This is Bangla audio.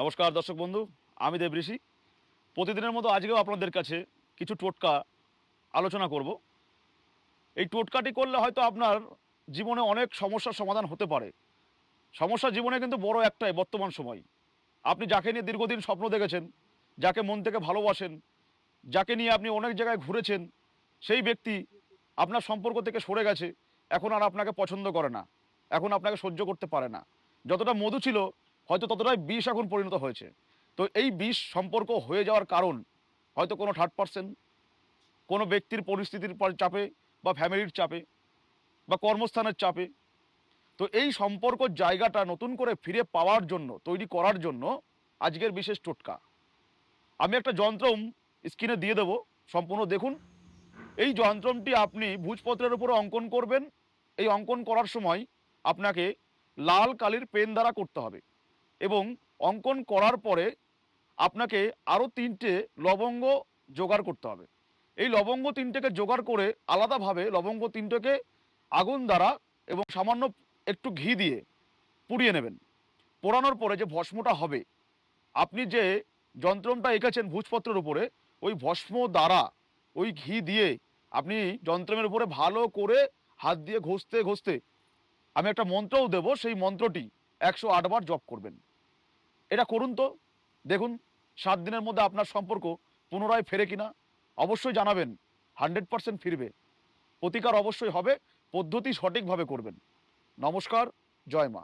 নমস্কার দর্শক বন্ধু, আমি দেব ঋষি। প্রতিদিনের মতো আজকেও আপনাদের কাছে কিছু টোটকা আলোচনা করব। এই টোটকাটি করলে হয়তো আপনার জীবনে অনেক সমস্যার সমাধান হতে পারে। সমস্যা জীবনে কিন্তু বড় একটাই, বর্তমান সময়। আপনি যাকে নিয়ে দীর্ঘদিন স্বপ্ন দেখেছেন, যাকে মন থেকে ভালোবাসেন, যাকে নিয়ে আপনি অনেক জায়গায় ঘুরেছেন, সেই ব্যক্তি আপনার সম্পর্ক থেকে সরে গেছে, এখন আর আপনাকে পছন্দ করে না, এখন আপনাকে সহ্য করতে পারে না। যতটা মধু ছিল হয়তো ততটাই বিষ এখন পরিণত হয়েছে। তো এই বিষ সম্পর্ক হয়ে যাওয়ার কারণ হয়তো কোনো থার্ড পার্সন কোনো ব্যক্তির পরিস্থিতির পর- চাপে বা ফ্যামিলির চাপে বা কর্মস্থানের চাপে। তো এই সম্পর্ক জায়গাটা নতুন করে ফিরে পাওয়ার জন্য, তৈরি করার জন্য আজকের বিশেষ টোটকা। আমি একটা যন্ত্রম স্ক্রিনে দিয়ে দেবো, সম্পূর্ণ দেখুন। এই যন্ত্রমটি আপনি ভুজপত্রের উপরে অঙ্কন করবেন। এই অঙ্কন করার সময় আপনাকে লাল কালির পেন দ্বারা করতে হবে। এবং অঙ্কন করার পরে আপনাকে আরও তিনটে লবঙ্গ জোগাড় করতে হবে। এই লবঙ্গ তিনটেকে জোগাড় করে আলাদাভাবে লবঙ্গ তিনটেকে আগুন দ্বারা এবং সামান্য একটু ঘি দিয়ে পুড়িয়ে নেবেন। পোড়ানোর পরে যে ভস্মটা হবে, আপনি যে যন্ত্রমটা এঁকেছেন ভুজপত্রের উপরে, ওই ভস্ম দ্বারা ওই ঘি দিয়ে আপনি যন্ত্রমের উপরে ভালো করে হাত দিয়ে ঘষতে ঘষতে আমি একটা মন্ত্রও দেব, সেই মন্ত্রটি একশো আটবার জপ করবেন। এটা করুন তো। দেখুন, সাত দিনের মধ্যে আপনার সম্পর্ক পুনরায় ফেরে কিনা, অবশ্যই জানাবেন, হান্ড্রেড পারসেন্ট ফিরবে। প্রতিকার অবশ্যই হবে, পদ্ধতি সঠিকভাবে করবেন। নমস্কার, জয় মা।